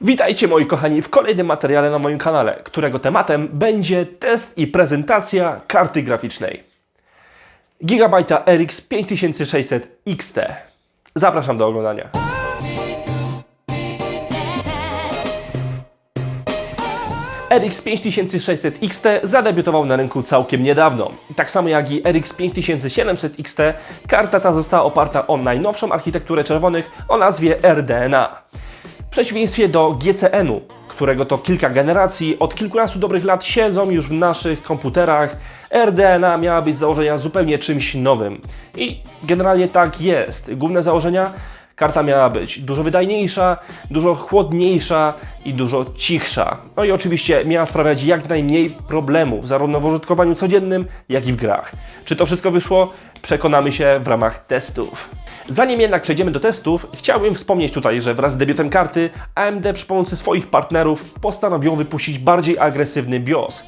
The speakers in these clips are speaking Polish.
Witajcie moi kochani w kolejnym materiale na moim kanale, którego tematem będzie test i prezentacja karty graficznej. Gigabyte RX 5600 XT. Zapraszam do oglądania. RX 5600 XT zadebiutował na rynku całkiem niedawno. Tak samo jak i RX 5700 XT, karta ta została oparta o najnowszą architekturę czerwonych o nazwie RDNA. W przeciwieństwie do GCN-u, którego to kilka generacji, od kilkunastu dobrych lat siedzą już w naszych komputerach, RDNA miała być z założenia zupełnie czymś nowym. I generalnie tak jest. Główne założenia Karta miała być dużo wydajniejsza, dużo chłodniejsza i dużo cichsza. No i oczywiście miała sprawiać jak najmniej problemów, zarówno w użytkowaniu codziennym, jak i w grach. Czy to wszystko wyszło? Przekonamy się w ramach testów. Zanim jednak przejdziemy do testów, chciałbym wspomnieć tutaj, że wraz z debiutem karty AMD przy pomocy swoich partnerów postanowiło wypuścić bardziej agresywny BIOS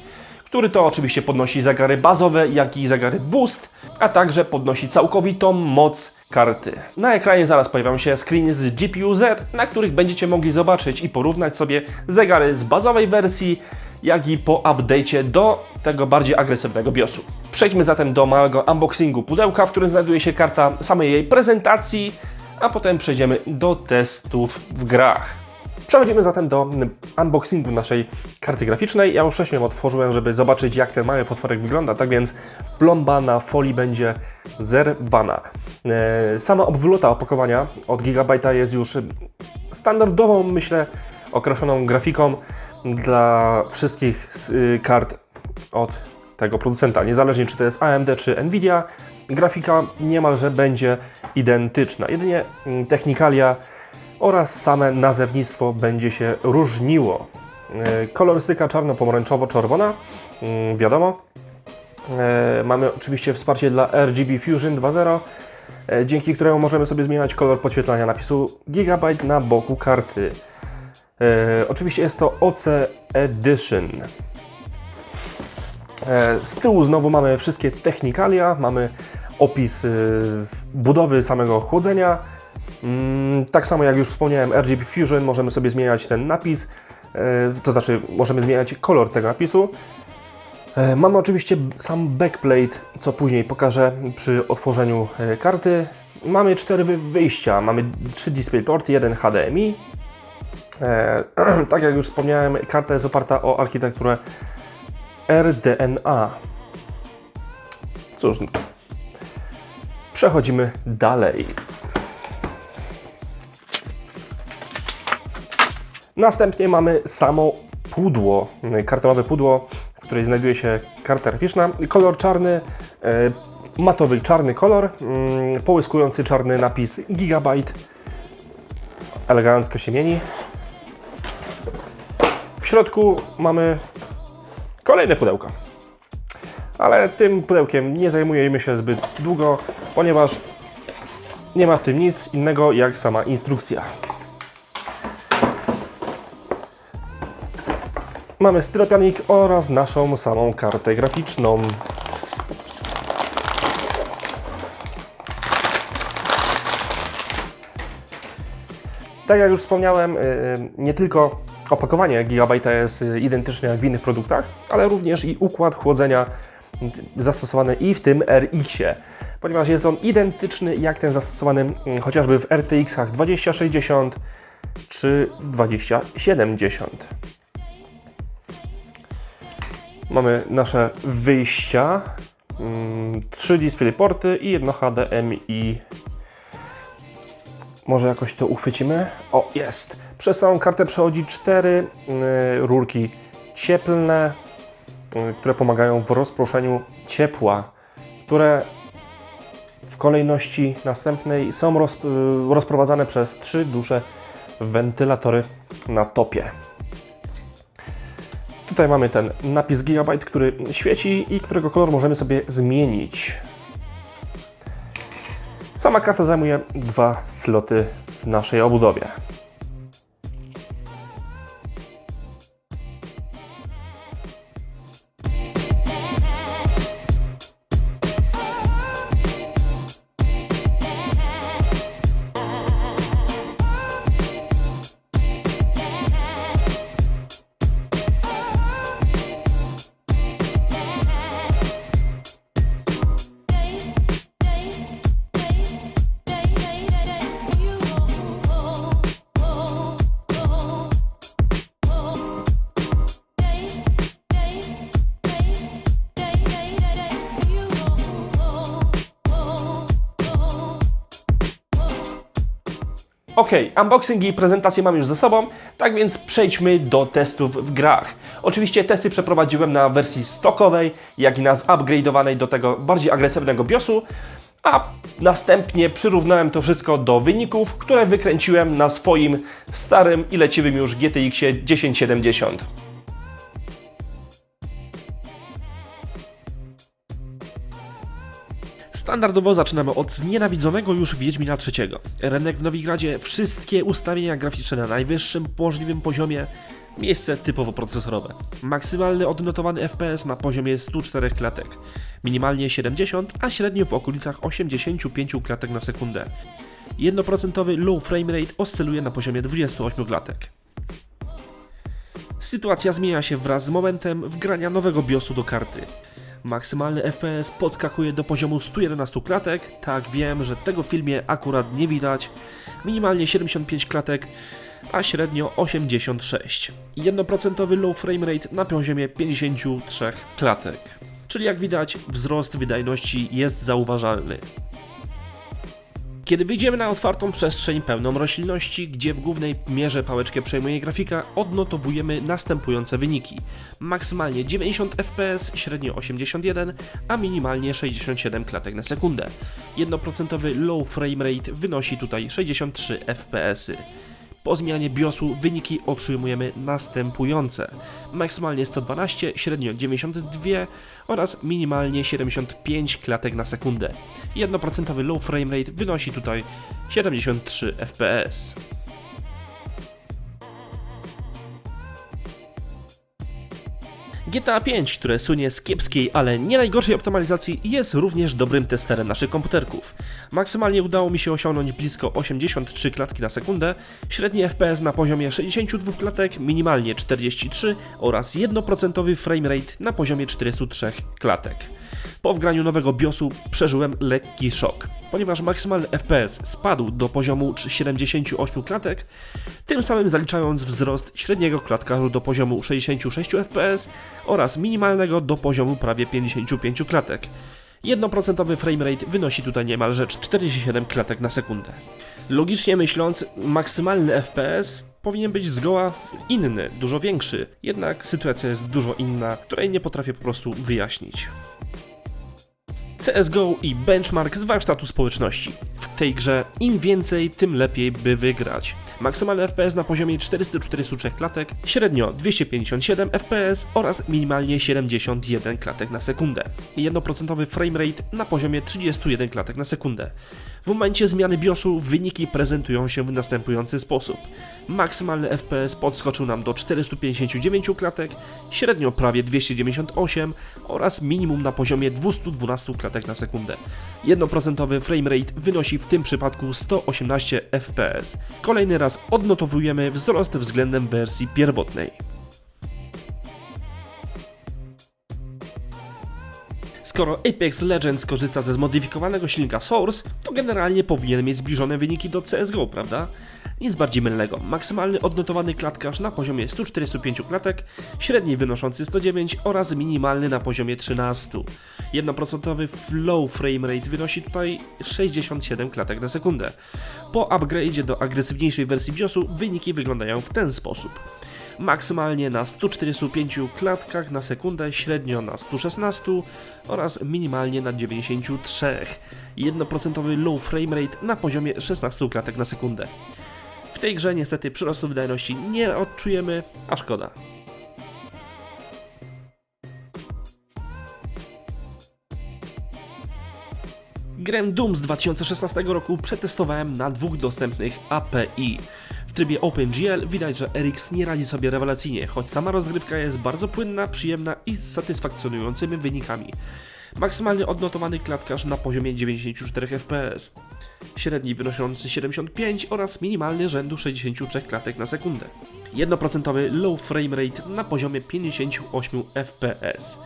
który to oczywiście podnosi zagary bazowe, jak i zagary boost, a także podnosi całkowitą moc karty. Na ekranie zaraz pojawią się screeny z GPU-Z, na których będziecie mogli zobaczyć i porównać sobie zegary z bazowej wersji, jak i po update'cie do tego bardziej agresywnego BIOSu. Przejdźmy zatem do małego unboxingu pudełka, w którym znajduje się karta samej jej prezentacji, a potem przejdziemy do testów w grach. Przechodzimy zatem do unboxingu naszej karty graficznej. Ja już wcześniej ją otworzyłem, żeby zobaczyć jak ten mały potworek wygląda, tak więc plomba na folii będzie zerwana. E, Sama obwoluta opakowania od Gigabyte'a jest już standardową, myślę, określoną grafiką dla wszystkich y, kart od tego producenta. Niezależnie czy to jest AMD czy Nvidia, grafika niemalże będzie identyczna. Jedynie mm, technikalia oraz same nazewnictwo będzie się różniło. E, Kolorystyka czarno-pomarańczowo-czerwona, mm, wiadomo. E, Mamy oczywiście wsparcie dla RGB Fusion 2.0, e, dzięki któremu możemy sobie zmieniać kolor podświetlania napisu Gigabyte na boku karty. E, Oczywiście jest to OC Edition. E, Z tyłu znowu mamy wszystkie technikalia, mamy opis y, budowy samego chłodzenia. Mm, Tak samo jak już wspomniałem, RGB Fusion możemy sobie zmieniać ten napis, e, to znaczy możemy zmieniać kolor tego napisu. E, Mamy oczywiście sam backplate, co później pokażę przy otworzeniu e, karty. Mamy cztery wy- wyjścia, mamy trzy DisplayPorty, jeden HDMI. E, tak jak już wspomniałem, karta jest oparta o architekturę RDNA. Cóż, przechodzimy dalej. Następnie mamy samo pudło, kartonowe pudło, w której znajduje się karta graficzna. Kolor czarny, e, matowy czarny kolor, mm, połyskujący czarny napis Gigabyte. Elegancko się mieni. W środku mamy kolejne pudełko. Ale tym pudełkiem nie zajmujemy się zbyt długo, ponieważ nie ma w tym nic innego jak sama instrukcja. Mamy styropianik oraz naszą samą kartę graficzną. Tak jak już wspomniałem, y, y, nie tylko opakowanie Gigabyte'a jest y, identyczne jak w innych produktach, ale również i układ chłodzenia zastosowany i w tym RX-ie, ponieważ jest on identyczny jak ten zastosowany mm, chociażby w RTX-ach 2060 czy w 2070. Mamy nasze wyjścia, mm, trzy DisplayPorty i jedno HDMI. Może jakoś to uchwycimy? O, jest! Przez całą kartę przechodzi cztery y, rurki cieplne, y, które pomagają w rozproszeniu ciepła, które w kolejności następnej są y, rozprowadzane przez trzy duże wentylatory na topie. Tutaj mamy ten napis Gigabyte, który świeci i którego kolor możemy sobie zmienić. Sama karta zajmuje dwa sloty w naszej obudowie. Ok, unboxing i prezentację mam już za sobą, tak więc przejdźmy do testów w grach. Oczywiście testy przeprowadziłem na wersji stokowej, jak i na zupgrade'owanej do tego bardziej agresywnego BIOSu, a następnie przyrównałem to wszystko do wyników, które wykręciłem na swoim starym i leciwym już GTX 1070. Standardowo zaczynamy od znienawidzonego już Wiedźmina III. Rynek w Nowigradzie, wszystkie ustawienia graficzne na najwyższym możliwym poziomie, miejsce typowo procesorowe. Maksymalny odnotowany FPS na poziomie 104 klatek, minimalnie 70, a średnio w okolicach 85 klatek na sekundę. 1% low frame rate oscyluje na poziomie 28 klatek. Sytuacja zmienia się wraz z momentem wgrania nowego BIOSu do karty. Maksymalny FPS podskakuje do poziomu 111 klatek. Tak, wiem, że tego w filmie akurat nie widać. Minimalnie 75 klatek, a średnio 86. 1% low frame rate na poziomie 53 klatek. Czyli jak widać, wzrost wydajności jest zauważalny. Kiedy wyjdziemy na otwartą przestrzeń pełną roślinności, gdzie w głównej mierze pałeczkę przejmuje grafika, odnotowujemy następujące wyniki. Maksymalnie 90 fps, średnio 81, a minimalnie 67 klatek na sekundę. 1% low frame rate wynosi tutaj 63 fps. Po zmianie BIOSu wyniki otrzymujemy następujące. Maksymalnie 112, średnio 92 oraz minimalnie 75 klatek na sekundę. 1% low frame rate wynosi tutaj 73 fps. GTA 5, które słynie z kiepskiej, ale nie najgorszej optymalizacji, jest również dobrym testerem naszych komputerków. Maksymalnie udało mi się osiągnąć blisko 83 klatki na sekundę, średni FPS na poziomie 62 klatek, minimalnie 43 oraz 1% framerate na poziomie 43 klatek. Po wgraniu nowego BIOSu przeżyłem lekki szok, ponieważ maksymalny FPS spadł do poziomu 78 klatek, tym samym zaliczając wzrost średniego klatkarzu do poziomu 66 FPS oraz minimalnego do poziomu prawie 55 klatek. 1% framerate wynosi tutaj niemalże 47 klatek na sekundę. Logicznie myśląc, maksymalny FPS powinien być zgoła inny, dużo większy, jednak sytuacja jest dużo inna, której nie potrafię po prostu wyjaśnić. CSGO i benchmark z warsztatu społeczności. W tej grze im więcej, tym lepiej by wygrać. Maksymalny FPS na poziomie 443 klatek, średnio 257 FPS oraz minimalnie 71 klatek na sekundę. 1% framerate na poziomie 31 klatek na sekundę. W momencie zmiany BIOSu wyniki prezentują się w następujący sposób. Maksymalny FPS podskoczył nam do 459 klatek, średnio prawie 298 oraz minimum na poziomie 212 klatek na sekundę. 1% framerate wynosi w tym przypadku 118 FPS. Kolejny raz odnotowujemy wzrost względem wersji pierwotnej. Skoro Apex Legends korzysta ze zmodyfikowanego silnika Source, to generalnie powinien mieć zbliżone wyniki do CSGO, prawda? Nic bardziej mylnego. Maksymalny odnotowany klatkarz na poziomie 145 klatek, średni wynoszący 109 oraz minimalny na poziomie 13. 1% flow frame rate wynosi tutaj 67 klatek na sekundę. Po upgrade'zie do agresywniejszej wersji BIOSu wyniki wyglądają w ten sposób maksymalnie na 145 klatkach na sekundę, średnio na 116 oraz minimalnie na 93. 1% low frame rate na poziomie 16 klatek na sekundę. W tej grze niestety przyrostu wydajności nie odczujemy, a szkoda. Grę Doom z 2016 roku przetestowałem na dwóch dostępnych API. W trybie OpenGL widać, że RX nie radzi sobie rewelacyjnie, choć sama rozgrywka jest bardzo płynna, przyjemna i z satysfakcjonującymi wynikami. Maksymalnie odnotowany klatkarz na poziomie 94 fps, średni wynoszący 75 oraz minimalny rzędu 63 klatek na sekundę. 1% low frame rate na poziomie 58 fps.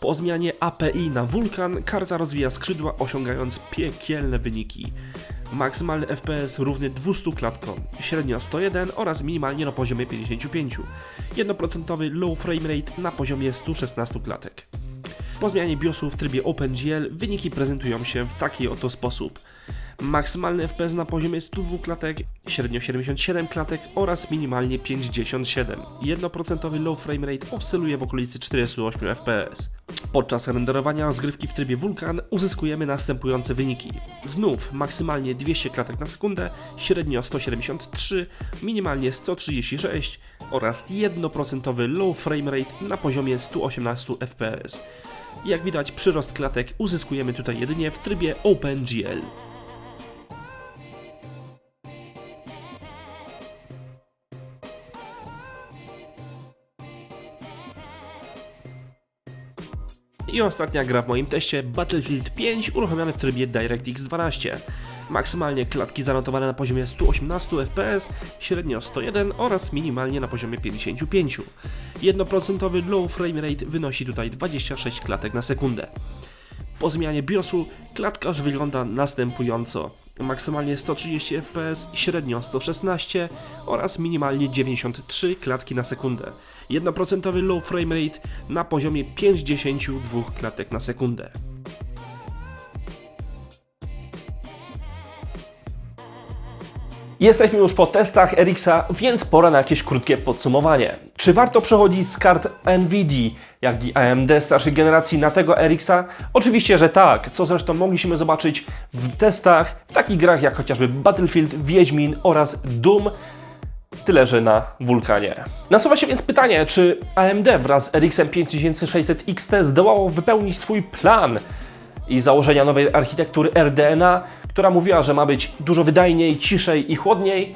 Po zmianie API na Vulkan karta rozwija skrzydła osiągając piekielne wyniki. Maksymalny FPS równy 200 klatkom, średnio 101 oraz minimalnie na poziomie 55. 1% low frame rate na poziomie 116 klatek. Po zmianie BIOSu w trybie OpenGL wyniki prezentują się w taki oto sposób. Maksymalny FPS na poziomie 102 klatek, średnio 77 klatek oraz minimalnie 57. 1% low frame rate oscyluje w okolicy 48 FPS. Podczas renderowania rozgrywki w trybie Vulkan uzyskujemy następujące wyniki. Znów maksymalnie 200 klatek na sekundę, średnio 173, minimalnie 136 oraz 1% low frame rate na poziomie 118 FPS. Jak widać, przyrost klatek uzyskujemy tutaj jedynie w trybie OpenGL. I ostatnia gra w moim teście Battlefield 5 uruchomiony w trybie DirectX 12. Maksymalnie klatki zanotowane na poziomie 118 FPS, średnio 101 oraz minimalnie na poziomie 55. 1% low frame rate wynosi tutaj 26 klatek na sekundę. Po zmianie BIOSu klatkarz wygląda następująco. Maksymalnie 130 fps, średnio 116 oraz minimalnie 93 klatki na sekundę. 1% low frame rate na poziomie 52 klatek na sekundę. Jesteśmy już po testach Erixa, więc pora na jakieś krótkie podsumowanie. Czy warto przechodzić z kart NVIDIA, jak i AMD starszej generacji na tego Erixa? Oczywiście, że tak, co zresztą mogliśmy zobaczyć w testach w takich grach jak chociażby Battlefield, Wiedźmin oraz Doom, tyle że na wulkanie. Nasuwa się więc pytanie, czy AMD wraz z RX 5600 XT zdołało wypełnić swój plan i założenia nowej architektury RDNA, która mówiła, że ma być dużo wydajniej, ciszej i chłodniej?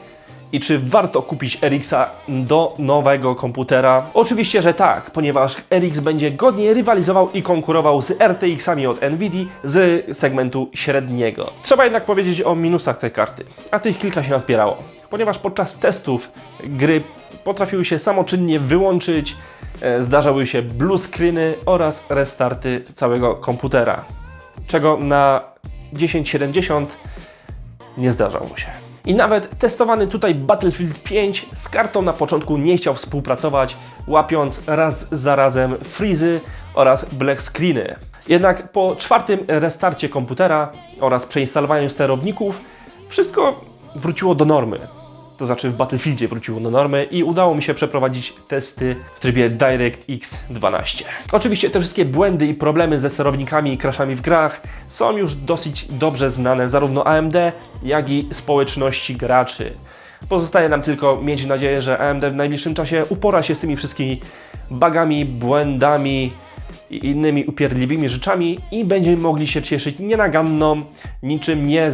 I czy warto kupić RX-a do nowego komputera? Oczywiście, że tak, ponieważ RX będzie godnie rywalizował i konkurował z RTX-ami od Nvidia z segmentu średniego. Trzeba jednak powiedzieć o minusach tej karty, a tych kilka się nazbierało. Ponieważ podczas testów gry potrafiły się samoczynnie wyłączyć, e, zdarzały się blue screeny oraz restarty całego komputera, czego na 1070 nie zdarzało się. I nawet testowany tutaj Battlefield 5 z kartą na początku nie chciał współpracować, łapiąc raz za razem freezy oraz black screeny. Jednak po czwartym restarcie komputera oraz przeinstalowaniu sterowników wszystko wróciło do normy. To znaczy w Battlefieldzie wróciło do normy i udało mi się przeprowadzić testy w trybie DirectX 12. Oczywiście te wszystkie błędy i problemy ze sterownikami i crashami w grach są już dosyć dobrze znane zarówno AMD, jak i społeczności graczy. Pozostaje nam tylko mieć nadzieję, że AMD w najbliższym czasie upora się z tymi wszystkimi bugami, błędami i innymi upierdliwymi rzeczami i będziemy mogli się cieszyć nienaganną, niczym nie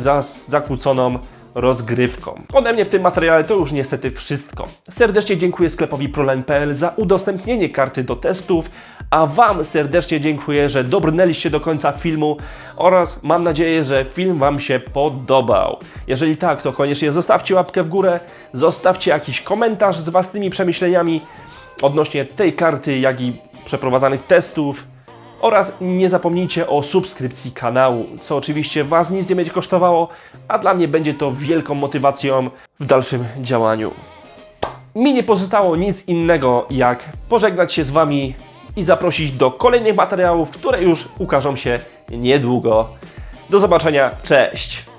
zakłóconą rozgrywką. Ode mnie w tym materiale to już niestety wszystko. Serdecznie dziękuję sklepowi ProLine.pl za udostępnienie karty do testów, a Wam serdecznie dziękuję, że dobrnęliście do końca filmu oraz mam nadzieję, że film Wam się podobał. Jeżeli tak, to koniecznie zostawcie łapkę w górę, zostawcie jakiś komentarz z własnymi przemyśleniami odnośnie tej karty, jak i przeprowadzanych testów. Oraz nie zapomnijcie o subskrypcji kanału, co oczywiście Was nic nie będzie kosztowało, a dla mnie będzie to wielką motywacją w dalszym działaniu. Mi nie pozostało nic innego, jak pożegnać się z Wami i zaprosić do kolejnych materiałów, które już ukażą się niedługo. Do zobaczenia, cześć!